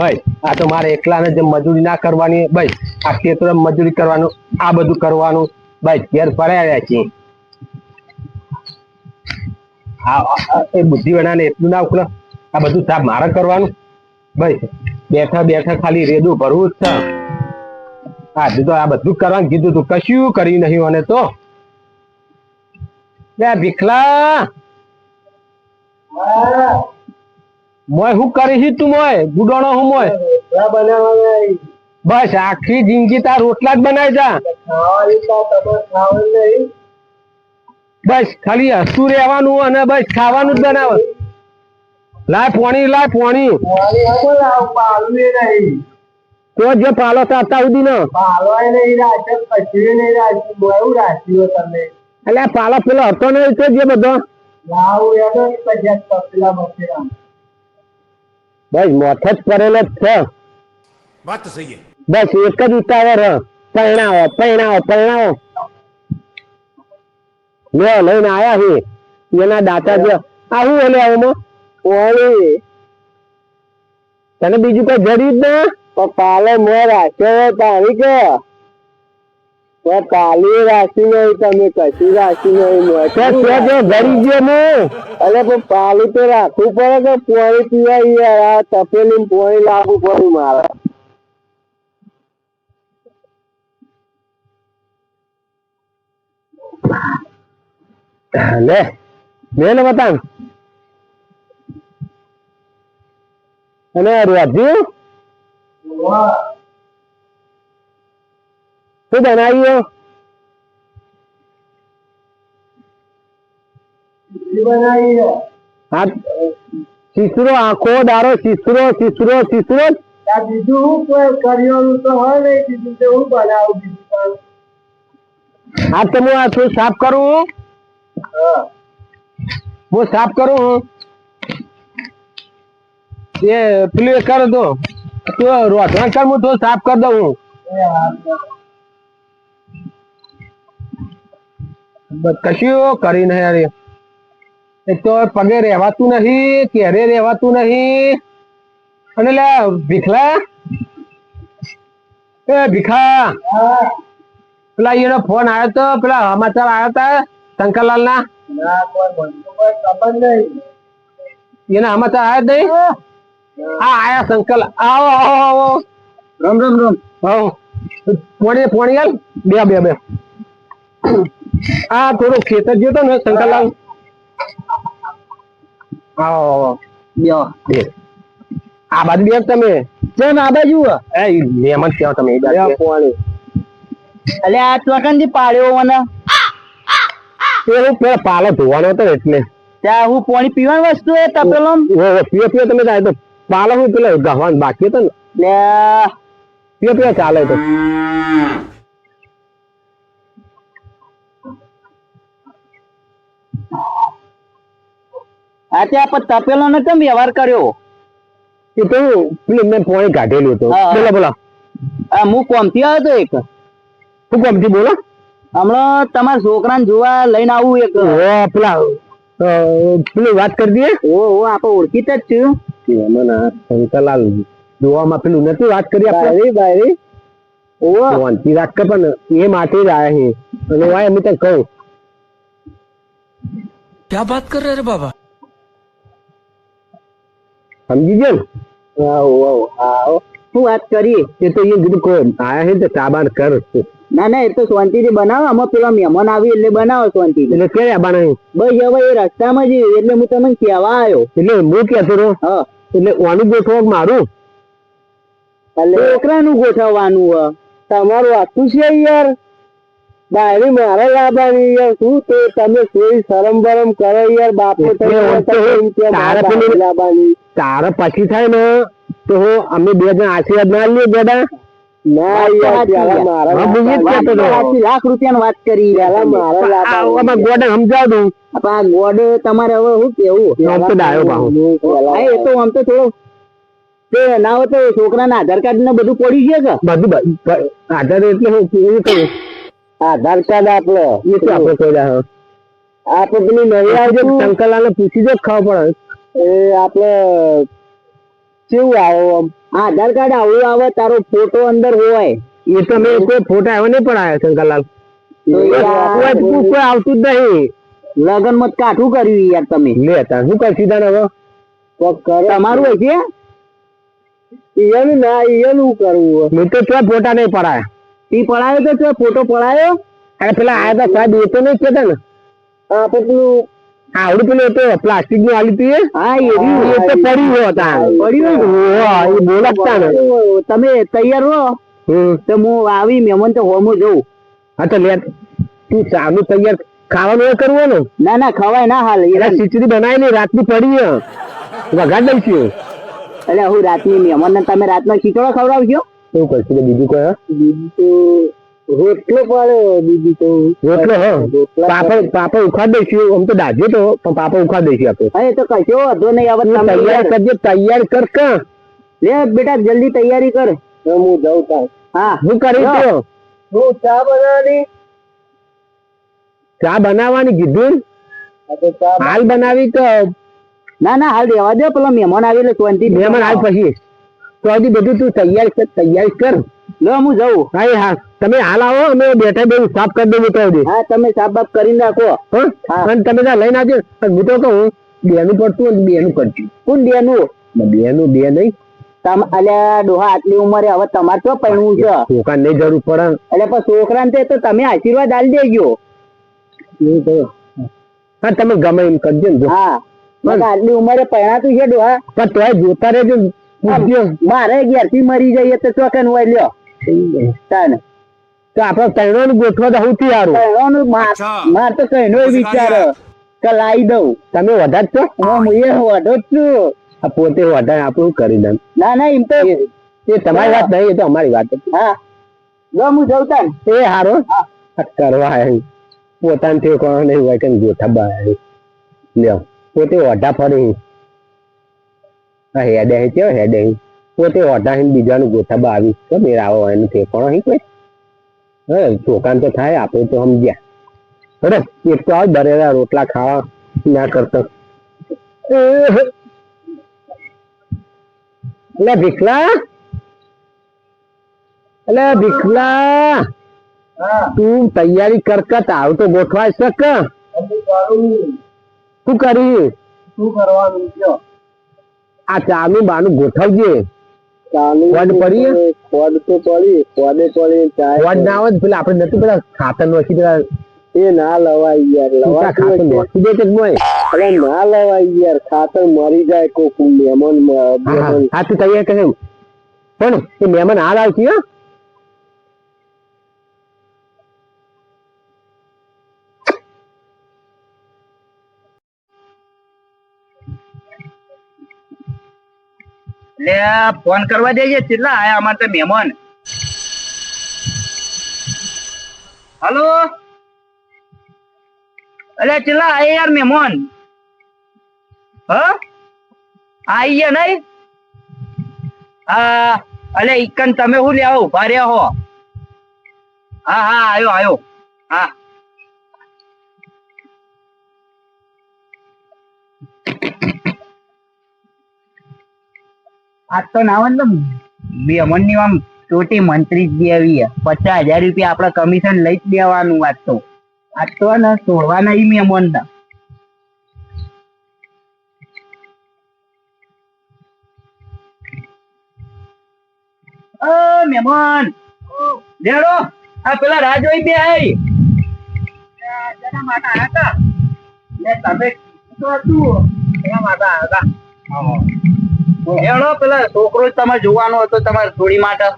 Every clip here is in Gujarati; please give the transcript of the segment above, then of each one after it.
ભાઈ, આ તો મારે એકલાને જે મજૂરી ના કરવાની, ભાઈ, આ ખેતર મજૂરી કરવાનું, આ બધું કરવાનું, ભાઈ, ઘેર રહ્યા છીએ. આ એ બુદ્ધિ વડાને એટલું ના ઉકલે આ બધું સાહેબ મારે કરવાનું. ભાઈ, બેઠા બેઠા ખાલી રેદું ભરવું જ છે. આજે તો આ બધું કરવાનું કીધું તું. કશું કર્યું નહીં અને તો. ભીખલા. મોય હું કરીશ તું મોય ગુડોણો હું મોય બસ આખી જિંદગી તાર રોટલા જ બનાવી જા બસ ખાલી હસતું રહેવાનું અને બસ ખાવાનું જ બનાવ લાય પોણી લાય પોણી તો જે પાલો તો અત્યાર સુધી તમે એટલે પાલો પેલો હતો નહીં તો જે બધો બસ મોથ જ જ છે. વાત સહી બસ એક જ ઉતાવળ પરણાવો પરણાવો પરણાવો. લે લઈને આયા હે. એના દાતા જો આ હું ઓલે આવમાં ઓળી. તને બીજું કઈ જડ્યું જ ના? તો કાલે મો રાખ્યો તારી કે તો કાલે રાશી નહીં તમે કશી રાશી નહીં. મો ગરી ગયો ને. અલે પણ પાલી તો રાખવું પડે કે પોણી પીવા યાર આ તપેલી પોણી લાવવું પડ્યું મારે લે લે ને બતાવ અને રોજ્યું શું બનાવ્યું હા શીસરો આખો દારો શીસરો શીસરો શીસરો જ. બીજું હું કોઈ કરિયાણું તો હોય નહીં બીજું તો હું બનાવું બીજું પણ. હા તો હું આ શું સાફ કરું હા. હું સાફ કરું એ પેલું એ કર દો તો રોટલા કર હું તો સાફ કરી દઉં હું એ હા. બસ કશું કરી નહીં યાર એક તો પગે રહેવાતું નહીં ક્યારે રહેવાતું નહીં. અને લે ભીખલા? એ ભીખા. પેલા એનો ફોન આવ્યો તો પેલા સમાચાર આવ્યા હતા શંકરલાલ ના એના સમાચાર આવ્યા નહીં. હા. આયા શંકર આવો આવો આવો. રમ રમ રમ. હા પોણી પોણી બે બે બે. આ થોડું ખેતર ગયો તો ને શંકરલાલ? આવો બ્યો બે. આ બાજુ બે તમે. કેમ આ બાજુ એ મહેમાન કેવો તમે એ બાજુ. પોણી. અલે આ ચોકનથી પાડ્યો મને. પેલું પેલા પાલો ધોવાનો હતો એટલે. ત્યાં હું પાણી પીવાની વસ્તુ એ તપેલો પીએ પીઓ તમે જાય તો પાલો હું પેલા ગહવાન બાકી હતો ને. પીએ પીઓ ચાલે તો. આ તે આપ તપેલો વ્યવહાર કર્યો? એ મેં પોણી કાઢેલું આ હું કોમથી બોલો? તમારા છોકરાને જોવા લઈને આવું એક. પેલા પેલી વાત કરી દઈએ? ઓ ઓ આપ ઓળખીત જ છું. મને શંકરલાલ જોવામાં પેલું નથી વાત કરી આપણે? બાયરી ઓ. વાંચી રાખ પણ એ માટે જ આવ્યા ત્યાં કહું. સમજી ગયો ને? આવો આવો આવો શું વાત કરી? એ તો એ કીધું કોઈ આયા છે તો સાબાન કર. ના ના એ તો શાંતિથી બનાવો. આમાં પેલા મહેમાન આવી એટલે બનાવો શાંતિ એટલે ક્યારે છે? બસ હવે એ રસ્તામાં જ એટલે હું તમને કહેવા આવ્યો. એટલે હું કહેતો હતો હા. એટલે ઓનું ગોઠવો મારું? છોકરાનું ગોઠવવાનું તમારું આખું છે યાર. ડાયરી મારે લાવવાની યાર. શું તે તમે કોઈ શરમ બરમ કરો યાર? બાપે તમે લાવવાની તારે પછી થાય ને તો હું અમે બે જણ આશીર્વાદ ના લઈએ ગોડા. સાચી લાખ રૂપિયા વાત કરી. લાવવાની. સમજાવ દઉં. પણ તમારે હવે શું કેવું? આમ તો ડાયો પાહો. હા એ તો આમ તો થોડો તે ના હોય તો છોકરાના આધાર કાર્ડ ને બધું પડી છે કે? બધું આધાર એટલે હું કેવું આધાર કાર્ડ આપડે એ શું આપડે આપડે પેલી આવજો શંકરલાલ પૂછી જો ખાવ પડે. એ આપડે કેવું આવો? આમ આધાર કાર્ડ આવું આવે તારો ફોટો અંદર હોય. એ તો મેં કોઈ ફોટા આવ્યો નહીં પડાયો શંકરલાલ કોઈ કોઈ આવતું જ નહીં. લગન મત કાઠું કર્યું યાર તમે. લે તાર શું કરશી સીધા હવે? તમારું હોય છે? એનું ના એનું કરવું મેં તો કોઈ ફોટા નહીં પડાય. ઈ પડાયો તો ત્યાં ફોટો પડાયો? અરે પેલા આયા તા સાહેબ એ તો નહીં કહેતા ને. આ પેલું આવડું પેલું એ તો પ્લાસ્ટિકનું આલી તું હા એ તો પડ્યું હોય તા પડ્યું એ બોલકતા ને. તમે તૈયાર હમ. તો હું આવી મહેમાન તો હોમો જઉં. હા તો લે. તું ચાનું તૈયાર ખાવાનું એ કરવું ને? ના ના ખવાય ના હાલ. એના ખીચડી બનાવી ને રાતની પડી. વઘાર દઈશું. એટલે હું રાતની મહેમાન ને તમે રાતનો ખીચડો ખવડાવજો. શું કરશું બીજું કયા બીજું તો રોટલો પાડે બીજું તો. રોટલો હા. પાપડ પાપડ ઉખાડ દઈશું આમ તો દાજ્યો તો પણ પાપડ ઉખાડ દઈશું આપણે એ તો કશો વાંધો નહીં હવે તૈયાર યાર- કરજે તૈયાર કર કા. લે બેટા જલ્દી તૈયારી કર. હું જાઉં તા હા. હું કરી તો. હું ચા બનાવવાની? ચા બનાવવાની કીધું? હાલ બનાવી તો. ના ના હાલ દેવા દે પેલો મહેમાન આવી એટલે ટ્વેન્ટી મહેમાન હાલ પછી. તો હજી બધું તું તૈયાર કર તૈયાર કર. લો હું જાઉં. હા હા. તમે હાલ આવો અમે બેઠા બે સાફ કરી દઉં હજી હા તમે સાફ બાફ કરીને રાખો. અને તમે ત્યાં લઈને આવજો. હું તો કહું બેનું પડતું અને બેનું કરતું કોણ બેનું? બેનું બે નહીં. તમ અલ્યા ડોહા આટલી ઉંમરે હવે તમારે તો છે. છોકરા નહીં જરૂર પડે. એટલે પણ છોકરાને તે તો તમે આશીર્વાદ આલી દેજો. એવું. હા તમે ગમે એમ કરજો ને હા. આટલી ઉંમરે પૈણાતું છે ડોહા? પણ તોય જોતા રહેજો. મારે થી મરી જઈએ તો ચોકન હોય લ્યો. તાને. તો આપણે ત્રણોને ગોઠવા તો સૌથી સારું પૈણાનું માર તો કઈનો વિચાર કે લાવી દઉં. તમે વધાર છો? હું એ વઢો જ છું. આ પોતે વધારે આપણે કરી દઉં? ના ના એમ તો એ તમારી વાત નહીં એ તો અમારી વાત હા. જો હું જઉં તાન. એ હારો. કરવા. પોતાને થયો કોણ નહીં હોય કે ગોઠા બાય લ્યો પોતે ઓઢા ફરી. હેડે હે કેવો હેડે. પોતે ઓઢા હે બીજાનું ગોઠા બા આવી. તો મેરા આવો એનું ઠેકોણો હી કોઈ? છોકરાને તો થાય આપણે તો સમજ્યા. અરે એક તો આવ દરેલા રોટલા ખાવા ના કરતો. એટલે ભીખલા? એટલે ભીખલા? તું તૈયારી કર કર તારું તો ગોઠવાય શક શું કરી. શું કરવાનું આ ચાનું બાનું ગોઠવજે. પડી ખોડ તો પડી ખોડે પડી વોટ ના આવે પેલા આપણે નથી પેલા ખાતર નોખી પેલા એ ના લવાય યાર લવા ખાતર નોખી દે કે મોય અરે ના લવાય યાર ખાતર મરી જાય કોક મહેમાન હા તું તૈયાર કરે પણ એ મહેમાન હાલ આવતી હો. લે ફોન કરવા દેજે કેટલા આયા અમાર તો મહેમાન. હલો? અલે કેટલા આયા યાર મહેમાન. હ? આઈ ગયા નહીં આ, અલે ઇકન તમે હું લે આવો રહ્યા હો? હા હા, આયો આયો. હા. આજ તો ના હોય ને બેમનની આમ ચોટી મંત્રી જ દેવી પચાસ હજાર રૂપિયા આપડે કમિશન લઈ જ દેવાનું આજ તો. આજ તો ને તોડવા નહીં મેમન ના મહેમાન! લેડો આ પેલા રાજોઈ બે આઈ. જેના માતા આયા હતા ને તમે તો હતું એના આયા હતા એનો પેલા છોકરો તમારે જોવાનો હતો તમારે થોડી માટે.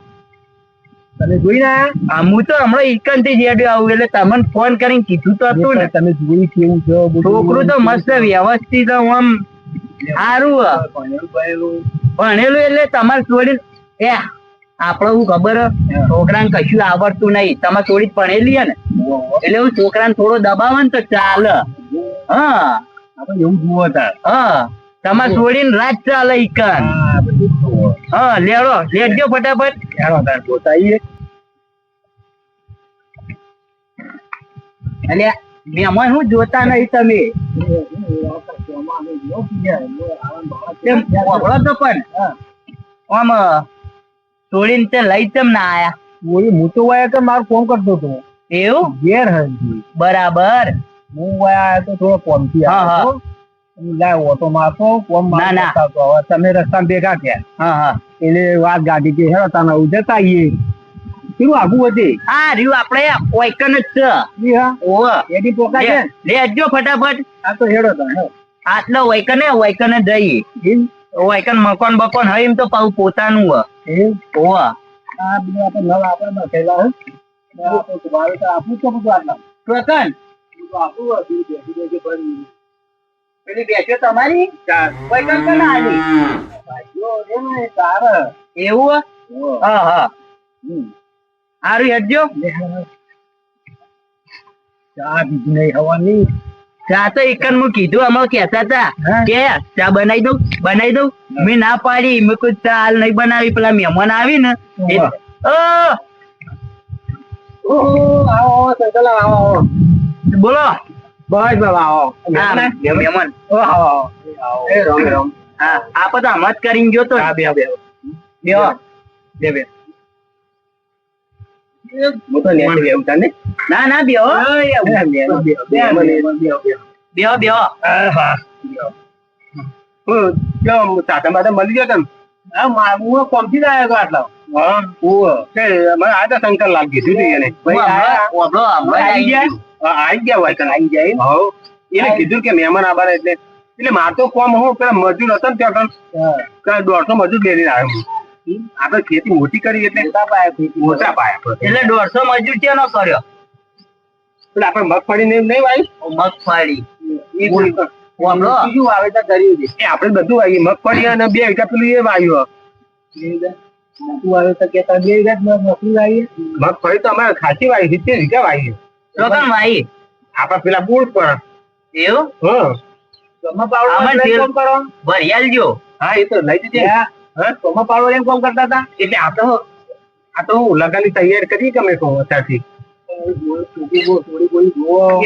તમે જોઈ ના હું તો હમણાં ઇકનથી જેડ્યો આવું એટલે તમને ફોન કરીને કીધું તો હતું ને. તમે જોઈ કેવું છે છોકરું તો મસ્ત વ્યવસ્થિત આમ સારું ભણેલું એટલે તમારે છોડી એ આપડે હું ખબર? છોકરાને કશું આવડતું નહીં. તમારે થોડી ભણેલી હે ને. એટલે હું છોકરાને થોડો દબાવે ને તો ચાલે. હા. એવું જુઓ હા. તમારે છોડીને રાત ચાલે ઈકન હા લેડો લેજો ફટાફટ. એટલે મહેમાન હું જોતા નહીં તમે? વાપરો તો પણ. આમ છોડીને તે લઈ ચમ ના આયા. ઓય હું તો વાયા કે મારું ફોન કરતો હતો. એવું? ઘેર હંજી. બરાબર. હું વાયા તો થોડો ફોનથી હા, હા. લાય ઓટો મારતો કોમ ના, ના. તમે રસ્તા ભેગા થયા. હા હા. એટલે વાત ગાડી કે હેરો તાના ઉજતા આવીએ કેવું આગું હતી? હા રહ્યું. આપણે ઓઈકન જ છે. ઈ હા? ઓવ એની પોકા છે? લેજો ફટાફટ. આ તો હેડો તા હે. આટલો વૈકન હે જ જઈએ વૈકન મકોન બકોન હોય એમ તો પાઉ પોતાનું હે એમ આ બધું આપણે નળ આપણે નાખેલા હે. ને આપણે તો તો આટલા. બધું આપવું હોય, બીજું બેસી બેસી ભરી. પેલી બેસ્યો તમારી? કોઈ કને આલી. એવું હા? હા. હારું હેડજો. ચા બીજી નહીં હવાની. ચા તો એકન હું કીધું અમાર કહેતા હતા કે ચા બનાવી દઉં બનાવી દઉં. મેં ના પાડી મેં કોઈ ચા હાલ નહીં બનાવી. પેલા મહેમાન આવી ને બોલો. બસ બાબા આવો હા, મહેમાન ઓહ, આવો આવો એ રામ રામ હા આપો તો આમ જ કરીને ગયો તો હા બે બે બેહો. બે બે હું તો નેટ બેવું તને ના ના બેહો બેહો બેહો મળી ગયો તને હા મારું કોમથી જ આવ્યો આટલો હા ઓહ કે મને આ તો શંકર લાલ કીધું હતું એને હું હમણાં- હમણાં- હમણાં આવી ગયા હોય આવી જાય એને કીધું કે મહેમાન આભાર એટલે એટલે માર તો કોમ હું પેલા મજૂર હતો ને ત્યાં દોઢસો મજૂર લેલી આવ્યો આપણે ખેતી મોટી કરી એટલે મોટા પાયા મોટા. પાયા એટલે દોઢસો મજૂર છે નો કર્યો. એટલે આપણે મગફળી નહીં નહીં વાવી મગફળી છે. બધું વાગ્યું મગફળી અને બે વીઘા પેલું એ વાવ્યું મગફળી તો અમારે ખાસી વાવી સિત્તેર વીઘા વાવી તો ભાઈ આપડે પેલા બુડ પર. એવું? હા. આમાં તેલ ભરી આલજો હા એ તો લઈ જજે. હા. સોમા પાડો એમ કોમ કરતા હતા? એટલે આ તો આ તો હું લગનની તૈયારી કરી કે મેં કહું અત્યારથી.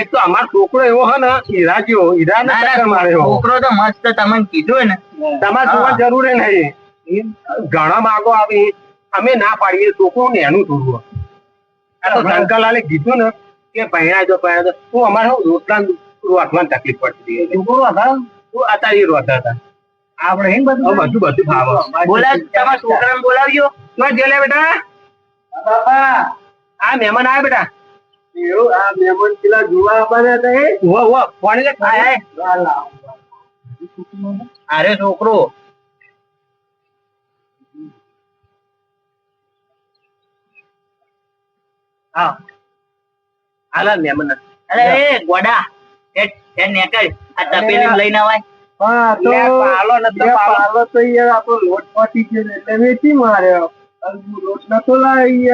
એ તો અમારો છોકરો એવો હે ને હીરા જેવો હીરા ને ના ટક્કર ના મારે એવો. છોકરો તો મસ્ત તમને કીધું ને. તમારે જોવા હા. જરૂર નહીં ઘણા માગો આવી. અમે ના પાડીએ છોકરું ને એનું થોડું. આ તો શંકરલાલે કીધું ને કે ભણ્યા જો ભણ્યા હું અમારે રોટલા રોટવાની તકલીફ પડતી હતી. છોકરો હતા તું અત્યારે ઈ રોતા હતા. આપણે એમ બધું બધું બધું ભાવ. બોલા તમારા છોકરાને બોલાવજો. માં જેલે બેટા. બાપા. આ મહેમાન આવ્યા બેટા. એવું? આ મહેમાન પેલા જોવા આવવાના હતા એ? વો વો પાણી લે આય, અરે છોકરો. હા. આલા મહેમાન અરે એ ગોડા. એ એ નેકળ આ તપેલી લઈને આવાય. હા તો પાલો નતો પાલો. તો યાર આપણો લોટ પતી ગયો એટલે વેચી માર્યો લોટ લાવી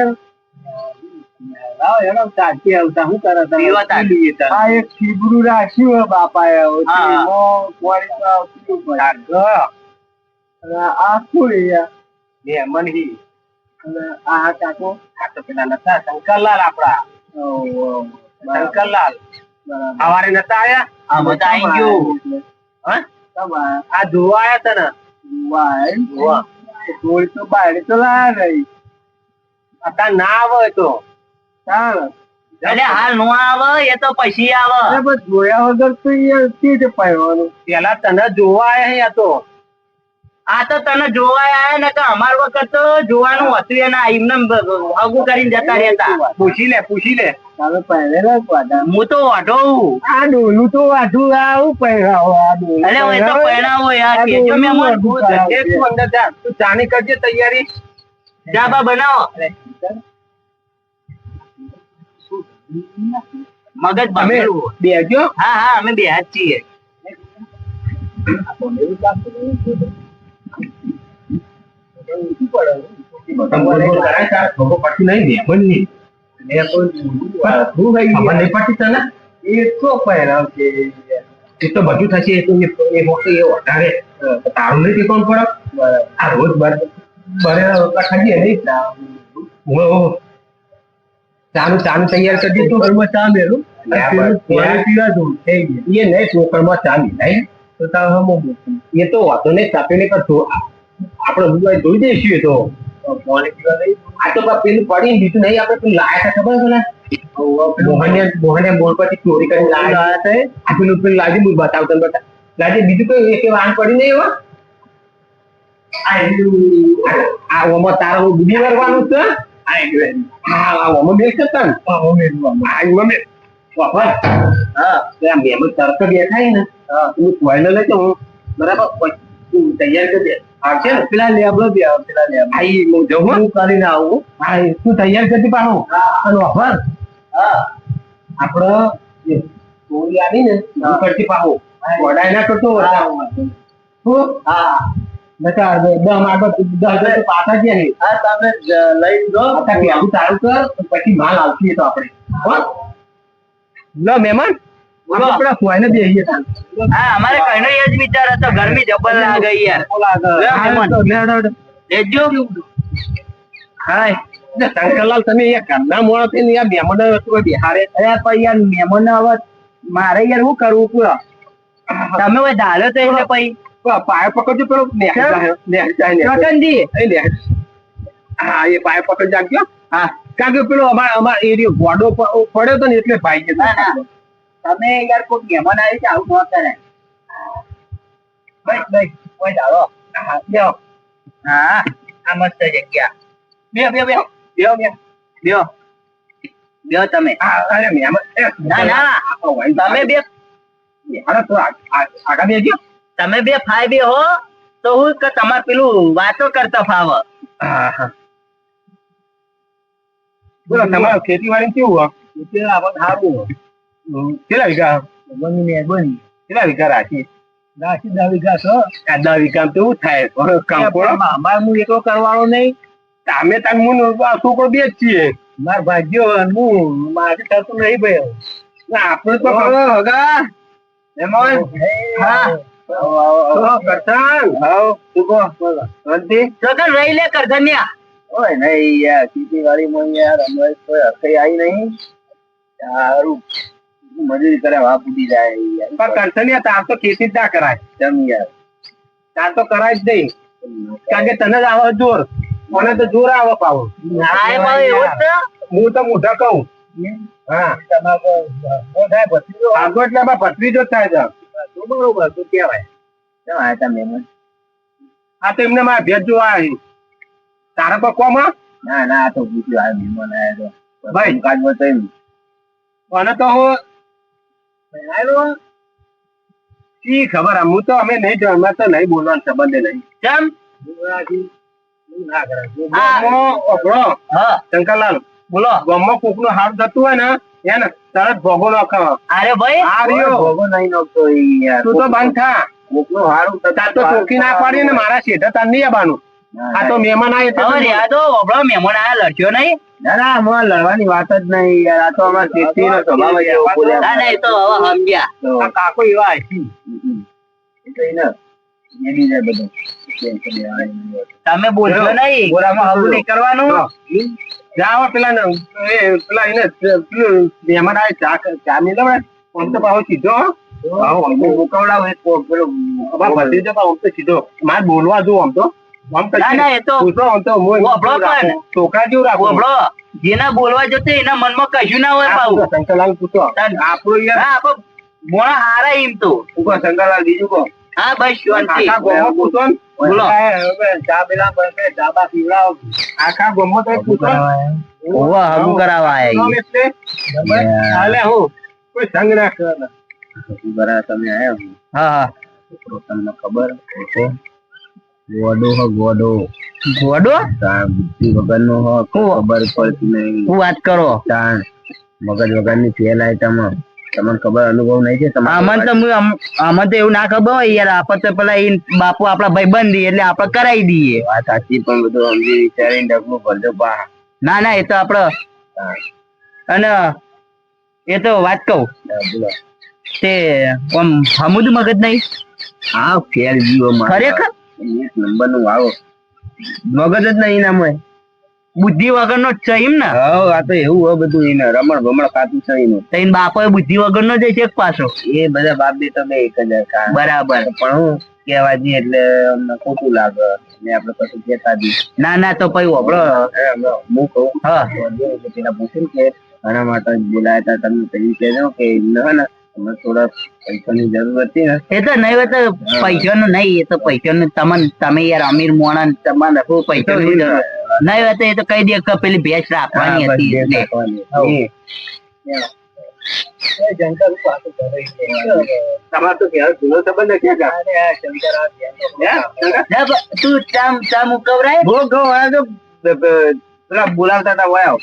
લાવ કોળી તો શું યાર? તો આપડા. શંકરલાલ સવારે નતા આયા આ બધા આઈ ગયું હા? આ જોવા આયા તા ને જોવા. જોઈ તો બાયરે તો લાયા નહીં અત્યારે ના આવે તો ચાલ એટલે હાલ નો આવે એ તો પછી આવે જોયા વગર તો પહેરવાનું પેલા તને જોવા આયા તો આ તો તને જોવા આયા ને કે અમાર વખત તો જોવાનું હતું એના એમને હગું કરીને જતા રહેતા. પૂછી લે પૂછી લે. પહેરેલા હું તો વાઢો આ ડોલું તો વાઢું આવું પહેરાવો આ ડોલું અરે હું તો પહેરાવો. યાર આ કેજો મે વાઢું ભૂત. તું અંદર જા તું ચાની કરજે તૈયારી. જા બા બનાવો. મગજ ભમેલું બેજો હા હા અમે બે હાથ છીએ. બધું થશે. વધારે તારું નહીં કોણ પડે આ રોજ ખાઈએ નહીં. ચાનું ચાનું તૈયાર કરી દીધું. ઘરમાં ચા મેલું એ નહીં છોકરમાં ચા મિલાય તો તાર હમો એ તો વાતો ને તપેલી પર ધો- આપણે બધું જોઈ દઈશું એ તો. આ તો પેલું પડી બીજું નહીં આપણે પેલું લાયા ખબર છે ને? મોહને મોહને બોર્ડ પરથી ચોરી કરી લાયા છે આ પેલું પેલું લાજી હું બતાવતો ને બતા લાજી બીજું કઈ એક વાન પડી નહીં એવા? આ ઓમાં તારે બીજી છે? હા ઓમાં આ એમાં મેલ. હા. તો તરત દેખાય ને. હું કોઈને લઈ હું બરાબર તૈયાર કરી દે. આવશે ને? પેલા લેબડો બી આવે પેલા લેબ આઈ હું જઉં હું. કરીને આવું. હા તું તૈયાર કરી પાડો અને વાપર હા. ચોરી આવી ને હું. કરતી પાહો વડાય ના કરતો શું હા બતા દમ આગળ દસ પાછા ગયા નહીં હા તમે લઈ લો અત્યારે પેલું તારું કર પછી માલ આવતી તો આપણે. હો? લો મહેમાન. આપણે ફોઈને બેસીએ તાન. હા અમારે કઈનો એ જ વિચાર હતો ગરમી જબર લાગે યાર. લેજો. હાય. શંકરલાલ તમે અહીંયા ઘરના મોડા થઈને યાર મહેમાનો વસ્તુ બિહારે અરે પણ યાર મહેમાન હવે મારે યાર શું કરવું કયો તમે હવે ધારો તો એટલે પછી. પાય પકડજો પેલો. રતનજી. હા એ પાય પકડ જાગ્યો હા. કારણ કે પેલો અમારે અમાર એરિયો ગોડો પડ્યો તો ને એટલે ભાઈ છે. તમે યાર કોઈ મહેમાન આવે છે આવું ન કરે બસ બસ કોઈ ધારો બેહો. હા આ મસ્ત જગ્યા બેહો, બેહો, બેહો. બેહો, બેહો. બેહો તમે અરે મહેમાન, ના ના તમે બે અરે તો આગા બે આગળ તમે બે ફાય બે હો તો હું કે તમારે પેલું વાતો કરતા ફાવ હા, હા. બોલો તમારું ખેતીવાડી કેવું હોય? ખેતી આવક સારું કેટલા વીઘા? બની. મહેરબાની કેટલા વીઘા રાખી? રાખી દસ વીઘા છો આ દસ વીઘા તો એવું થાય. કંકોડો અમાર હું એટલો કરવાનો નહીં. તમે તાર આ છોકરો બે જ છીએ. માર ભાગ્યો હું. મારે થતું નહીં ભાઈ આપણે તો કરો હગા. એમાં હા કરતાન હાવ તું કહો? શાંતિ? તો રહી લે કરધન્યા. ઓય નહીં યાર. ખેતીવાડી માં યાર અમારે કોઈ હકઈ આવી નહીં. સારું. મજૂરી કરે વા ફૂટી જાય પણ કરશે તાર તો ખેતી જ ના કરાય. જમ યાર. તાર તો કરાય જ નહીં. કારણ કે તને જ આવે જોર. મને તો જોર આવે. પાવો હા તો મોઢા કહું. હા. આમાં ભત્રીજો જ થાય છે. બરોબર તું કેવાય કેમ આયા તા આ તો એમને મારા ભેજ જોવા આવી. તારા પર કોમ હા? ના ના આ તો પૂછ્યું આ મહેમાન આયા તો ભાઈ. કાજ બતાવ્યું મને તો હું શી ખબર હું તો અમે નહીં જોવા તો નહીં બોલવાનું સંબંધે નહીં. કેમ? શંકરલાલ બોલો. ગામમાં કોકનું હાથ થતું હોય ને એને તરત ભોગો નાખો અરે ભાઈ. આ ભોગો નહીં નાખતો યાર. તું તો બંધ થા. હારું તો ચોકી ના પાડી ને મારા શેઠે તાર નહીં આવવાનું આ તો મહેમાન આવે તો આ તો ઓબળો મહેમાન આયા લડ્યો નહીં? ના ના લડવાની વાત જ નહીં યાર. આ તો અમારા શેઠીનો સ્વભાવ જ એવો. ના ના એ તો હવે સમજ્યા. આ કાકો એવા હશી. તમે બોલશો નહીં? બોલામાં હગું નહીં કરવાનું? જાઓ પેલા ને, એ પેલા એને પેલું મહેમાન આવે ચા ચા નહીં લેવાય? આમ તો પાછો સીધો હા, આમ તો મુકવડાવો પેલો ભત્રીજો આમ તો સીધો. મારે બોલવા જો આમ તો. જેના બોલવા જતો એના મનમાં કશું ના હોય શંકરલાલ પૂછો. આપણું યાર હા આપણે મોણા હારા એમ તો. શંકરલાલ બીજું કહો. હા બસ શાંતિ. પૂછો બોલો. ચા પેલા બનશે, પીવડાવો. આખા ગામમાં તો પૂછો ઓવા હગું કરાવવા આયા હાલે હું. કોઈ સંગ ના કરે. તમે આયા હા. હા તમને ખબર. ગોડો હો ગોડો. ગોડો? બુદ્ધિ વગરનો હો ખબર પડતી નહીં. શું વાત કરો? તાણ મગજ વગરની ફેલ આઈટમ તમને ખબર અનુભવ નહીં છે આમાં તો આમાં તો એવું ના ખબર હોય યાર આપણે તો પેલા એ બાપુ આપણા ભાઈ બંધી એટલે આપણે કરાવી દઈએ. વાત સાચી પણ બધું સમજી વિચારીને ડગલું ભરજો બા. ના ના એ તો આપડે અને એ તો વાત કહું. તે આમ હમુદ મગજ નહીં? હા ફેર જીવો ખરેખર? એક નંબરનું વાવો. મગજ જ નહીં નામ હોય બુદ્ધિ વગર નો જ છે એમ ને? હા આ તો એવું હોય બધું એને રમણ ભમણ ખાતું છે એનું. તઈન બાપો એ બુદ્ધિ વગર નો જ છે એક પાછો? એ બધા બાપ બે તમે એક જ. બરાબર. પણ હું કેવા જઈએ એટલે અમને ખોટું લાગે. ને આપણે પછી કહેતા જઈએ. ના ના તો પછી આપણો હું કહું. હા. પેલા પૂછ્યું કે આના માટે બોલાયા હતા તમે પેલી કહેજો કે ને. તમને થોડા પૈસાની જરૂર હતી ને? એ તો નહીં તો પૈસાનું નહીં એ તો પૈસાનું તમને તમે યાર અમીર મોણા તમારે શું પૈસાનું જરૂર? નહીં હોય તો એ તો કહી દે કે પેલી ભેંસ રાખવાની હતી. તમારે તો ક્યારે જૂનો સંબંધ ક્યાં તું ચા ચા મુકવરાય બહુ ઘઉં તો બ- બ- પેલા બોલાવતા હતા વયા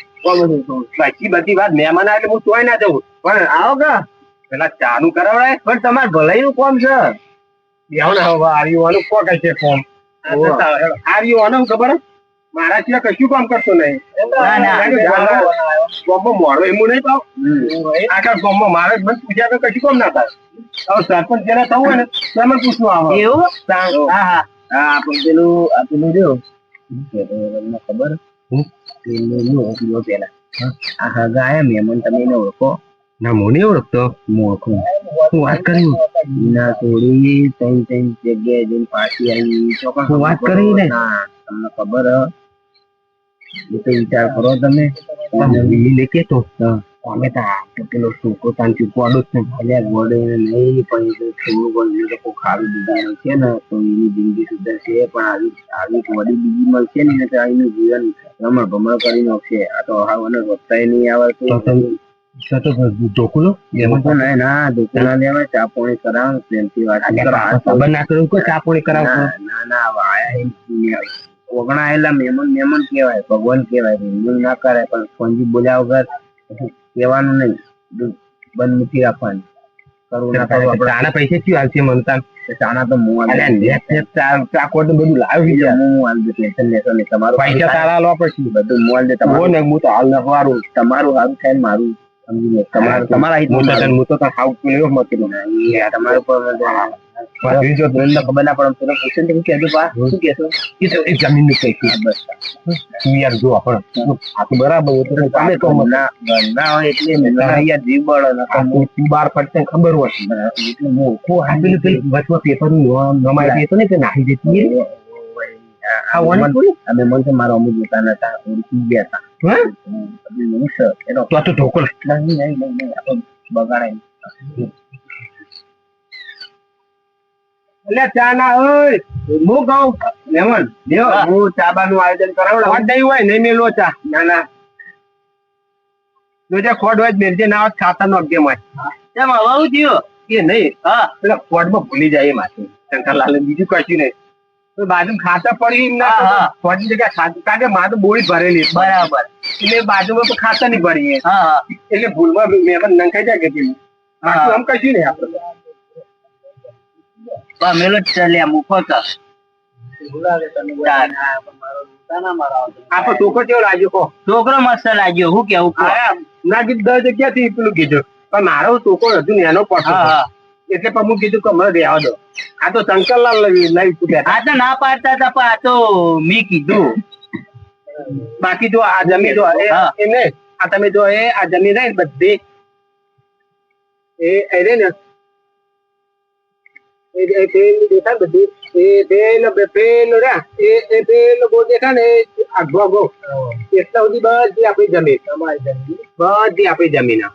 બાકી બધી વાત મહેમાન આવે એટલે હું તોય ના જવું પણ આવો કે? પેલા ચા નું કરાવડાય? પણ તમારે ભલાઈ નું કોમ છે. બેહો ને હવે આર્યુવાનું કોક છે કોમ. આર્યુવાનું ખબર? મારા ત્યાં કશું કામ કરતો નહીં. ના, ના. ગોમમાં મોડો એમ નહીં પાવ આખા ગોમમાં મારે મને પૂછ્યા તો કશું કામ ના થાય. હવે સરપંચ જેને થવું હોય ને તો એમને પૂછવું આવે. એવું? હા હા. હા આપણે પેલું આપેલું પેલું જો તમને ખબર? પેલું પેલા. આ હગા આયા મહેમાન તમે એને ઓળખો. ના મોને ઓળખતો હું હું વાત કરી ના થોડી ત્રણ ત્રણ જગ્યાએ જઈને પાછી આવી પણ વાત કરી ને તમને ખબર એ તો વિચાર કરો તમે. બીજી લેકે તો અમે તો પેલો છોકરો તાન ચૂકવાડો જ ને ભલે વડે નહીં પણ તો પણ એ લોકો ખાવી દીધા છે ને તો એની જિંદગી સુધરશે પણ આવી આવી વડી બીજી મળશે ને તો એનું જીવન રમણ ભમણ કરી નાખશે. આ તો હાવ અને વધતા નહીં આવડતું. એમાં તો ના ના ઢોકલા લેવા ચા પાણી કરાવ પ્રેમથી વાત. ખબર ના કર્યું કે ચા પાણી કરાવ ના ના વાયા ઓગણાયેલા મહેમાન મહેમાન કહેવાય ભગવાન કહેવાય. હિન્દુ ના કરે પણ ફોનજી બોલ્યા વગર કહેવાનું નહીં. બંધ મૂકી રાખવાની. કરવું ના કરવું આપણે આના પૈસા શું આવશે મનતા ચાના તો હું ચાકોટ બધું લાવી છે હું હાલ દે ટેન્શન લેતો નહીં. તમારું પૈસા તારા લો પછી. બધું મોલ દે તમારું. હું તો હાલ નખવારું તમારું સારું થાય મારું. તમારું તમારા હિત હું તો તો હાવ પેલો મતી તમારું પર જો ધંધા ખબર ના પડે પેલો પૂછે ને કહેજો પા શું કહેશો? એ તો એ જમીનનું કઈ બસ યાર જો આપણે આ તો બરાબર હોય તમે તો ના ના હોય એટલે ના યાર જીવ બળો ના તો તું બાર પડતે ખબર હોય. એટલે હું કો આપેલું પેલું વચમાં પેપરનું નમાઈ દેતો ને કે નાખી દેતી આ વન અમે મન તો મારા અમુક જોતા નતા ઓળખી ગયા હતા હું? આ તો તો ઢોકળ નહીં નહીં નહીં નહીં આપણે બગાડાય એટલે ચા ના હોય હું કહું? મહેમાન દેવ હું. ચા નું આયોજન કરાવડાવું વાત નહીં હોય નહીં મેલો ચા. ના ના. જો જે ખોટ હોય મેલજે ના હોય ખાતા નો અગે માં એમ હવે હું થયું એ નહીં. હા. પેલા ખોટમાં ભૂલી જાય એ માથે. શંકરલાલ બીજું કશું નહીં. તો બાજુ ખાતા પડી ના હા, જગ્યા ખાતા. કારણ કે મારે બોળી ભરેલી બરાબર. એટલે બાજુમાં ખાતા નહીં પડી એ. હા હા. એટલે ભૂલમાં મહેમાન નંખાઈ જાય કે પેલું બાકી આમ કશું નહીં આપડે મેલો જ ચાલ્યા મૂકો તો. ચાલ. છોકરો કેવો લાગ્યો? કહો. છોકરો મસ્ત લાગ્યો. હું કેવું ના દસ જગ્યાથી પેલું કીધું. પણ મારો છોકરો હજુ એનો હા. એટલે પણ હું કીધું કે મને રહેવા દો. આ તો શંકરલાલ લઈ કૂદ્યા આ તો ના પાડતા હતા પણ આ તો મેં કીધું. બાકી જો આ જમીન જો એ હા. એ આ તમે જો એ આ જમીન રહી બધી. એ એ ને એ એ પેલું દેખાય બધી. એ પેલો પેલો દેખાય ને એટલા સુધી બધી આપણી જમીન. બધી આપણી જમીન. આ.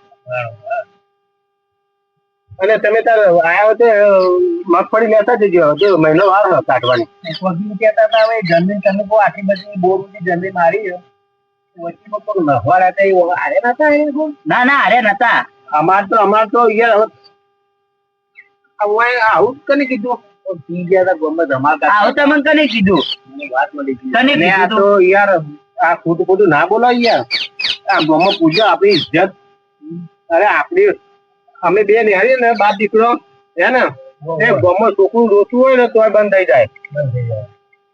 અને તમે તાર આયા વખતે મગફળી લેતા જજો. જો મહિનો વાર હતો કાઢવાની. કહેતા હતા હવે જમીન તમે કહો આટલી બધી બહુ બધી જમીન મારી છે. વચ્ચેમાં કોઈ નખવાડા હતા એ આરે નતા એ ના ના હારે નતા. અમાર તો અમાર તો યાર આવું કને કીધું? આપડી ગયા હતા ગમે ધમાલ કરતા. આવું તમને કને કીધું? વાત મળી હતી. કને આ તો યાર આ ખોટું ખોટું ના બોલો યાર. આ ગામમાં પૂજો આપણી ઇજ્જત. અરે આપણી અમે બે નેહરી ને બાપ દીકરો હે ને? એ ગામમાં છોકરું રોતું હોય ને તોય બંધ થઈ જાય.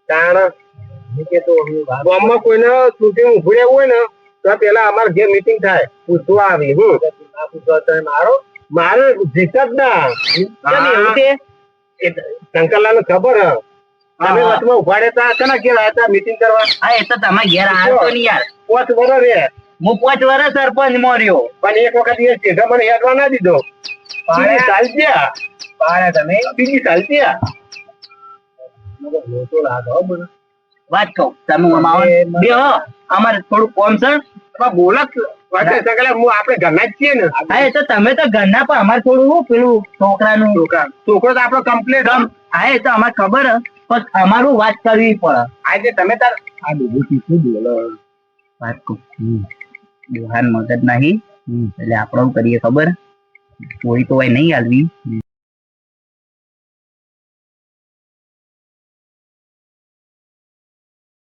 કારણ ગામમાં કોઈને શૂટિંગ રહેવું હોય ને તો પેલા અમારે જે મીટિંગ થાય. પૂછવા આવી હું ના મારો? મારે જીત જ ના શંકરલાલ ને ખબર તમે. વચમાં ઊભા રહેતા કના ઘેર આવ્યા હતા મીટિંગ કરવા. હા એ તો તમે ઘેર આવ્યો યાર. પોચ વરો રે હું પાંચ વર્ષ સરપંચ મોર્યો. પણ એક વખત એ સીધા મને હેડવા ના દીધો. બીજી સાલ ત્યાં પાડ્યા તમે. બીજી સાલ ત્યાં મને લોચો લાગે હો મને. વાત કહું. તમે આમ બે અમારે થોડું કોમ છે. બોલો આપણે ઘરના જ છીએ ને. હા એ તો તમે તો ઘરના પણ અમારે થોડું પેલું છોકરાનું છોકરો. તો આપણો કમ્પ્લેટ હા. એ તો અમારે ખબર પણ અમારું વાત કરવી પડે. આજે તમે તાર આ બીજું બોલો? વાત કહું. દોહાન મગજ નહીં. એટલે આપણો કરીએ ખબર. કોઈ તો હોય નહીં હાલવી.